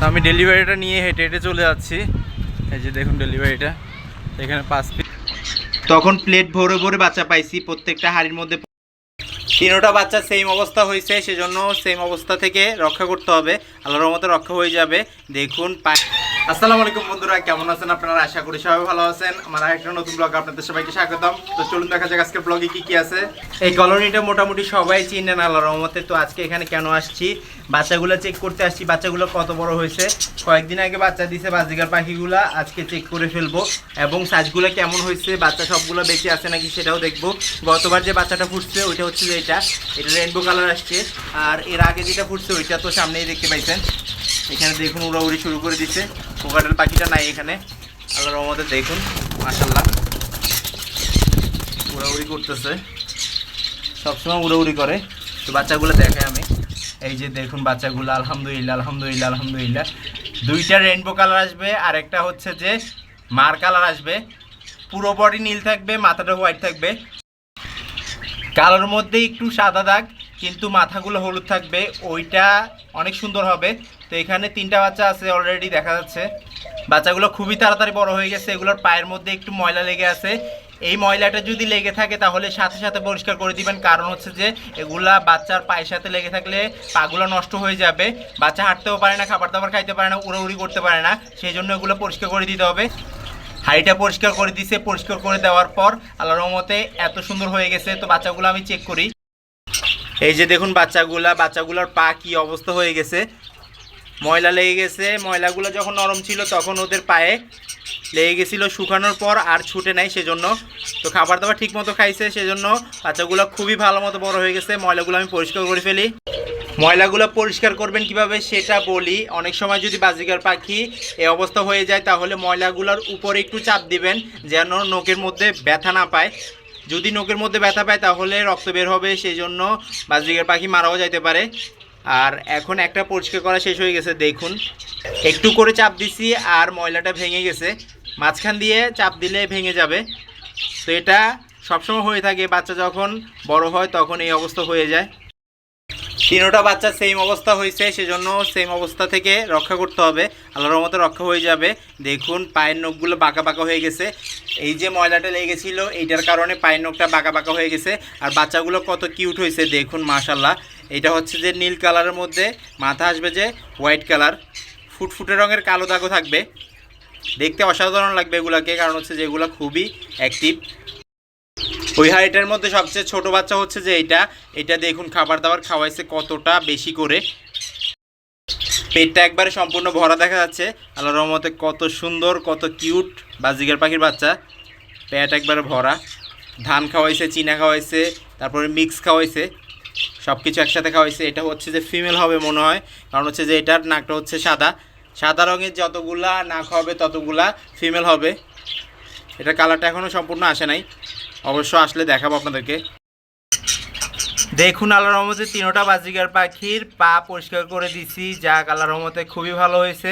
তো আমি ডেলিভারিটা নিয়ে হেঁটে হেঁটে চলে যাচ্ছি। এই যে দেখুন ডেলিভারিটা। এখানে পাঁচ পিস। তখন প্লেট ভরে ভরে বাচ্চা পাইছি, প্রত্যেকটা হাড়ির মধ্যে তিনোটা বাচ্চা সেম অবস্থা হয়েছে, সেজন্য সেম অবস্থা থেকে রক্ষা করতে হবে। আল্লাহর মতো রক্ষা হয়ে যাবে। দেখুন পা- আসসালামু আলাইকুম বন্ধুরা, কেমন আছেন আপনারা? আশা করি সবাই ভালো আছেন। আমার একটা নতুন ব্লগ আপনাদের সবাইকে স্বাগতম। তো চলুন দেখা যাক আজকে ব্লগে কি কি আছে। এই কলোনিটা মোটামুটি সবাই চিনেন আল্লাহর রহমতে। তো আজকে এখানে কেন আসছি? বাচ্চাগুলো চেক করতে আসছি। বাচ্চাগুলো কত বড় হয়েছে? কয়েকদিন আগে বাচ্চা দিছে বাজিকার পাখিগুলা। আজকে চেক করে ফেলব। এবং সাইজগুলো কেমন হয়েছে? বাচ্চা সবগুলো বেঁচে আছে নাকি সেটাও দেখব। গতবার যে বাচ্চাটা ফুটছে, ওইটা হচ্ছে যে এটা। এটা রেনবো কালার আসছে। আর এর আগে যেটা ফুটছে, ওইটা তো সামনেই দেখতে পাইছেন। এখানে দেখুন, উড়াউড়ি শুরু করে দিচ্ছে কোকাটেল পাখিটা নাই এখানে। আল্লাহর রহমতে দেখুন মাশাল্লাহ উড়াউড়ি করতেছে। সবসময় উড়াউড়ি করে। তো বাচ্চাগুলো দেখে আমি। এই যে দেখুন বাচ্চাগুলো, আলহামদুলিল্লাহ আলহামদুলিল্লাহ আলহামদুলিল্লাহ। দুইটা রেনবো কালার আসবে আর একটা হচ্ছে যে মার কালার আসবে। পুরো বডি নীল থাকবে, মাথাটা হোয়াইট থাকবে। কালোর মধ্যে একটু সাদা দাগ। কিন্তু মাথাগুলো হলুদ থাকবে, ওইটা অনেক সুন্দর হবে। তো এখানে তিনটা বাচ্চা আছে অলরেডি দেখা যাচ্ছে। বাচ্চাগুলো খুবই তাড়াতাড়ি বড় হয়ে গেছে, এগুলোর পায়ের মধ্যে একটু ময়লা লেগে আছে। এই ময়লাটা যদি লেগে থাকে, তাহলে সাথে সাথে পরিষ্কার করে দিবেন। কারণ হচ্ছে যে, এগুলা বাচ্চার পায়ের সাথে লেগে থাকলে পাগুলো নষ্ট হয়ে যাবে। বাচ্চা হাঁটতেও পারে না, খাবার দাবার খাইতে পারে না, উড়াউড়ি করতে পারে না। সেই জন্য এগুলো পরিষ্কার করে দিতে হবে। হাড়িটা পরিষ্কার করে দিছে, পরিষ্কার করে দেওয়ার পর আল্লাহ রহমতে এত সুন্দর হয়ে গেছে। তো বাচ্চাগুলো আমি চেক করি। এই যে দেখুন বাচ্চাগুলা, বাচ্চাগুলোর পা কি অবস্থা হয়ে গেছে। ময়লা লেগে গেছে। ময়লাগুলো যখন নরম ছিল, তখন ওদের পায়ে লেগে গেছিল শুকানোর পর আর ছুটে নাই সেজন্য। তো খাবার দাবার ঠিক মতো খাইছে সেজন্য বাচ্চাগুলো খুবই ভালো মতো বড় হয়ে গেছে। ময়লাগুলো আমি পরিষ্কার করে ফেলি। ময়লাগুলো পরিষ্কার করবেন কীভাবে সেটা বলি। অনেক সময় যদি বাজিকার পাখি এ অবস্থা হয়ে যায়, তাহলে ময়লাগুলোর উপরে একটু চাপ দিবেন, যেন নোকের মধ্যে ব্যথা না পায়। যদি নোকের মধ্যে ব্যথা পায়, তাহলে রক্ত বের হবে সেই জন্য বাজরিকের পাখি মারাও যাইতে পারে। আর এখন একটা পরিষ্কার করা শেষ হয়ে গেছে, দেখুন। একটু করে চাপ দিছি আর ময়লাটা ভেঙে গেছে। মাঝখান দিয়ে চাপ দিলে ভেঙে যাবে। তো এটা সবসময় হয়ে থাকে, বাচ্চা যখন বড় হয়, তখন এই অবস্থা হয়ে যায়। তিনোটা বাচ্চা সেম অবস্থা হয়েছে, সেজন্য সেম অবস্থা থেকে রক্ষা করতে হবে। আল্লাহর রহমতে রক্ষা হয়ে যাবে। দেখুন, পায়ের নখগুলো বাঁকা বাঁকা হয়ে গেছে। এই যে ময়লাটা লেগে গেছিল, এইটার কারণে পায়ের নখটা বাঁকা বাঁকা হয়ে গেছে। আর বাচ্চাগুলো কত কিউট হয়েছে, দেখুন মাশাল্লাহ এটা হচ্ছে যে নীল কালারের মধ্যে, মাথা আসবে যে হোয়াইট কালার ফুটফুটে রঙের কালো দাগও থাকবে। দেখতে অসাধারণ লাগবে এগুলাকে, কারণ হচ্ছে যে এগুলো খুবই অ্যাক্টিভ ওই হাড়িটার মধ্যে সবচেয়ে ছোট বাচ্চা হচ্ছে যে এইটা। এটা দেখুন খাবার দাবার খাওয়াইছে কতটা বেশি করে। পেটটা একবারে সম্পূর্ণ ভরা দেখা যাচ্ছে। আল্লাহ রহমতে কত সুন্দর, কত কিউট বাজিগার পাখির বাচ্চা। পেট একবারে ভরা। ধান খাওয়াইছে, চিনা খাওয়াইছে, তারপরে মিক্স খাওয়াইছে। সব কিছু একসাথে খাওয়াইছে। এটা হচ্ছে যে ফিমেল হবে মনে হয়। কারণ হচ্ছে যে এটার নাকটা হচ্ছে সাদা। সাদা রঙের যতগুলা নাক হবে ততগুলা ফিমেল হবে। এটা কালারটা এখনও সম্পূর্ণ আসে নাই। অবশ্য আসলে দেখাবো আপনাদেরকে। দেখুন আল্লাহ রহমতে তিনোটা বাজিকার পাখির, পা পরিষ্কার করে দিছি। যা আল্লাহ রহমতে খুবই ভালো হয়েছে।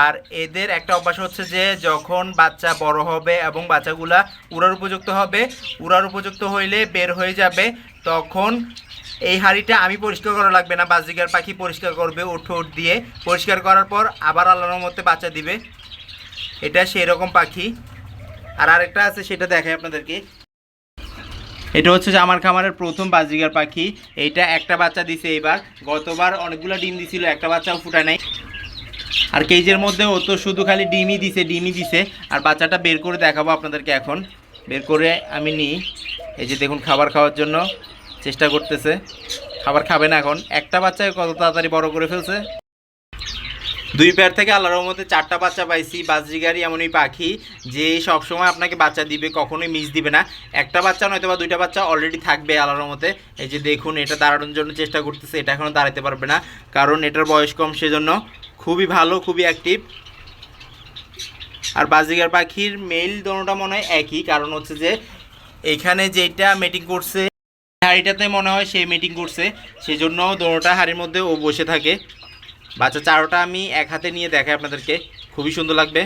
আর এদের একটা অভ্যাস হচ্ছে যে, যখন বাচ্চা বড় হবে এবং বাচ্চাগুলা উড়ার উপযুক্ত হবে, উড়ার উপযুক্ত হইলে বের হয়ে যাবে, তখন এই হাঁড়িটা আমি পরিষ্কার করা লাগবে না। বাজিকার পাখি পরিষ্কার করবে ওঠ ওঠ দিয়ে। পরিষ্কার করার পর আবার আল্লাহর রহমতে বাচ্চা দিবে। এটা সেই রকম পাখি। আর আরেকটা আছে, সেটা দেখাই আপনাদেরকে। এটা হচ্ছে যে আমার খামারের প্রথম বাজিগার পাখি। এইটা একটা বাচ্চা দিছে এবার। গতবার অনেকগুলো ডিম দিছিল, একটা বাচ্চাও ফুটায় নাই। আর কেজের মধ্যে ও তো শুধু খালি ডিমই দিছে ডিমই দিছে। আর বাচ্চাটা বের করে দেখাবো আপনাদেরকে এখন। বের করে আমি নিই। এই যে দেখুন, খাবার খাওয়ার জন্য চেষ্টা করতেছে। খাবার খাবে না এখন। একটা বাচ্চাকে কত তাড়াতাড়ি বড় করে ফেলছে। দুই পেয়ার থেকে আল্লাহর রহমতে চারটা বাচ্চা পাইছি বাজিগারি এমনই পাখি যে সবসময় আপনাকে বাচ্চা দিবে, কখনোই মিস দিবে না। একটা বাচ্চা নয়তো বা দুইটা বাচ্চা অলরেডি থাকবে আল্লাহর রহমতে। এই যে দেখুন, এটা দাঁড়ানোর জন্য চেষ্টা করতেছে, এটা এখনও দাঁড়াতে পারবে না, কারণ এটার বয়স কম সেজন্য খুবই ভালো, খুবই অ্যাক্টিভ আর বাজিগার পাখির মেল দোনোটা মনে হয় একই, কারণ হচ্ছে যে এখানে যেটা মিটিং করছে, হাড়িটাতে মনে হয় সে মিটিং করছে, সেজন্য দোনোটা হাড়ির মধ্যে ও বসে থাকে। বাচ্চা চারোটা আমি এক হাতে নিয়ে দেখাই আপনাদেরকে। খুবই সুন্দর লাগবে।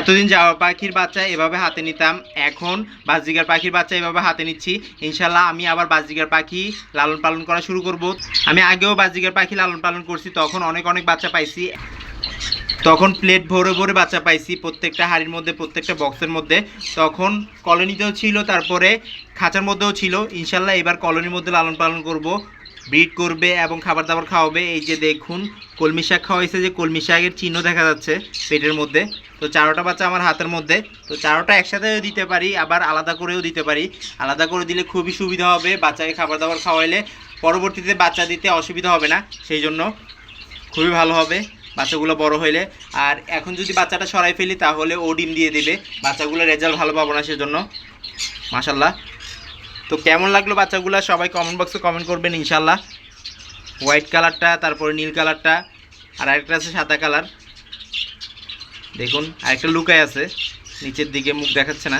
এতদিন যাওয়া পাখির বাচ্চা এভাবে হাতে নিতাম। এখন বাজরিগার পাখির বাচ্চা এভাবে হাতে নিচ্ছি। ইনশাল্লাহ আমি আবার বাজরিগার পাখি লালন পালন করা শুরু করব। আমি আগেও বাজরিগার পাখি লালন পালন করছি, তখন অনেক অনেক বাচ্চা পাইছি। তখন প্লেট ভরে ভরে বাচ্চা পাইছি প্রত্যেকটা হাড়ির মধ্যে, প্রত্যেকটা বক্সের মধ্যে। তখন কলোনিতেও ছিল, তারপরে খাঁচার মধ্যেও ছিল। ইনশাল্লাহ এবার কলোনির মধ্যে লালন পালন করব। ব্রিড করবে এবং খাবার দাবার খাওয়াবে। এই যে দেখুন, কলমি শাক খাওয়াইছে যে কলমি শাকের চিহ্ন দেখা যাচ্ছে পেটের মধ্যে। তো চারোটা বাচ্চা আমার হাতের মধ্যে। তো চারোটা একসাথেও দিতে পারি, আবার আলাদা করেও দিতে পারি। আলাদা করে দিলে খুবই সুবিধা হবে বাচ্চাকে খাবার দাবার খাওয়াইলে। পরবর্তীতে বাচ্চা দিতে অসুবিধা হবে না, সেই জন্য খুবই ভালো হবে বাচ্চাগুলো বড় হইলে। আর এখন যদি বাচ্চাটা সরাই ফেলি, তাহলে ও ডিম দিয়ে দেবে। বাচ্চাগুলো রেজাল্ট ভালো পাবো না, সেজন্য। মাশাল্লাহ তো কেমন লাগল বাচ্চাগুলো? সবাই কমেন্ট বক্সে কমেন্ট করবেন ইনশাল্লাহ হোয়াইট কালারটা তারপরে নীল কালারটা আর আরেকটা আছে সাদা কালার দেখুন, আরেকটা লুকায় আছে। নিচের দিকে মুখ দেখাচ্ছে না।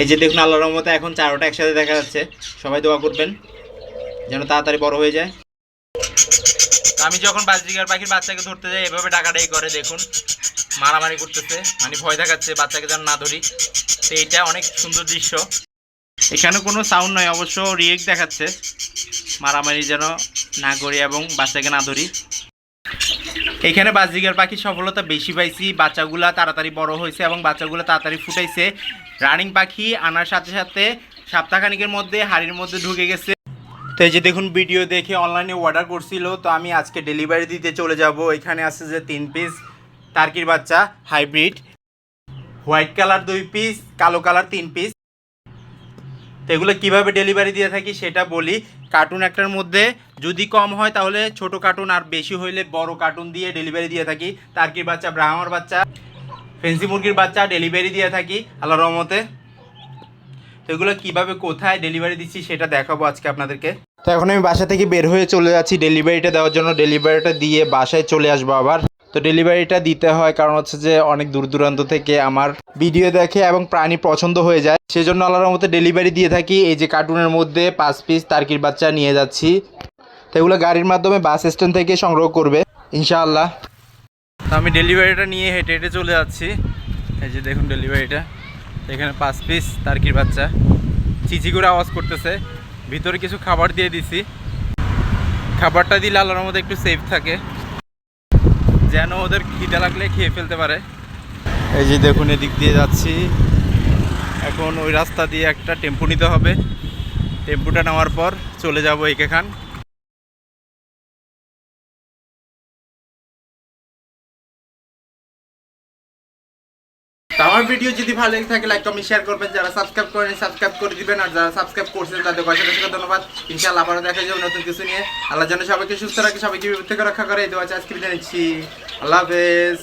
এই যে দেখুন, আল্লাহর রহমতে এখন চারোটা একসাথে দেখা যাচ্ছে। সবাই দোয়া করবেন, যেন তাড়াতাড়ি বড় হয়ে যায়। আমি যখন বাজরিগার পাখির বাচ্চাকে ধরতে যাই, এভাবে ডাকাডাকি করে, দেখুন। মারামারি করতেছে মানে ভয় দেখাচ্ছে বাচ্চাকে যেন না ধরি। তো এইটা অনেক সুন্দর দৃশ্য। এখানে কোনো সাউন্ড নয় অবশ্য রিয়েক্ট দেখাচ্ছে। মারামারি যেন না করি এবং বাচ্চাকে না ধরি। এখানে বাজিগার পাখির সফলতা বেশি পাইছি, বাচ্চাগুলা তাড়াতাড়ি বড় হয়েছে এবং বাচ্চাগুলো তাড়াতাড়ি ফুটাইছে। রানিং পাখি আনার সাথে সাথে সপ্তাহখানিকের মধ্যে হাড়ির মধ্যে ঢুকে গেছে। তো এই যে দেখুন ভিডিও দেখে অনলাইনে অর্ডার করছিল, তো আমি আজকে ডেলিভারি দিতে চলে যাব। এখানে আছে যে তিন পিস টার্কির বাচ্চা হাইব্রিড হোয়াইট কালার দুই পিস কালো কালার তিন পিস তো এগুলো কীভাবে ডেলিভারি দিয়ে থাকি সেটা বলি। কার্টুন একটার মধ্যে যদি কম হয় তাহলে ছোট কার্টুন আর বেশি হইলে বড় কার্টুন দিয়ে ডেলিভারি দিয়ে থাকি। টার্কির বাচ্চা, ব্রাহ্মার বাচ্চা, ফেন্সি মুরগির বাচ্চা ডেলিভারি দিয়ে থাকি আল্লাহ রহমতে। তো এগুলো কীভাবে কোথায় ডেলিভারি দিচ্ছি সেটা দেখাবো আজকে আপনাদেরকে। তো এখন আমি বাসা থেকে বের হয়ে চলে যাচ্ছি। ডেলিভারিটা দেওয়ার জন্য ডেলিভারিটা দিয়ে বাসায় চলে আসব আবার। তো ডেলিভারিটা দিতে হয়, কারণ হচ্ছে যে অনেক দূর দূরান্ত থেকে আমার ভিডিও দেখে এবং প্রাণী পছন্দ হয়ে যায়। সেজন্য আল্লাহর মতো ডেলিভারি দিয়ে থাকি। এই যে কার্টুনের মধ্যে পাঁচ পিস তার্কির বাচ্চা নিয়ে যাচ্ছি। তো এগুলো গাড়ির মাধ্যমে বাস স্ট্যান্ড থেকে সংগ্রহ করবে, ইনশাআল্লাহ। তো আমি ডেলিভারিটা নিয়ে হেঁটে হেঁটে চলে যাচ্ছি। এই যে দেখুন ডেলিভারিটা এখানে পাঁচ পিস তার্কির বাচ্চা। চিচি করে আওয়াজ করতেছে। ভিতরে কিছু খাবার দিয়ে দিছি। খাবারটা দিলে আল্লাহর মধ্যে একটু সেফ থাকে। যেন ওদের খিদে লাগলে খেয়ে ফেলতে পারে। এই যে দেখুন, এদিক দিয়ে যাচ্ছি। এখন ওই রাস্তা দিয়ে একটা টেম্পু নিতে হবে। টেম্পুটা নেওয়ার পর চলে যাব একে তো আমার ভিডিও যদি ভালো লেগে থাকে লাইক কমেন্ট শেয়ার করবেন। যারা সাবস্ক্রাইব করেন সাবস্ক্রাইব করে দিবেন। আর যারা সাবস্ক্রাইব করছেন, তাদের অশেষ অশেষ ধন্যবাদ। ইনশাআল্লাহ আবারও দেখা যাবে নতুন কিছু নিয়ে। আল্লাহ যেন সবাইকে সুস্থ রাখে, সবাইকে বিপদ থেকে রক্ষা করে, এই দোয়া আজকে বিদায় নিচ্ছি। আল্লাহ হাফেজ।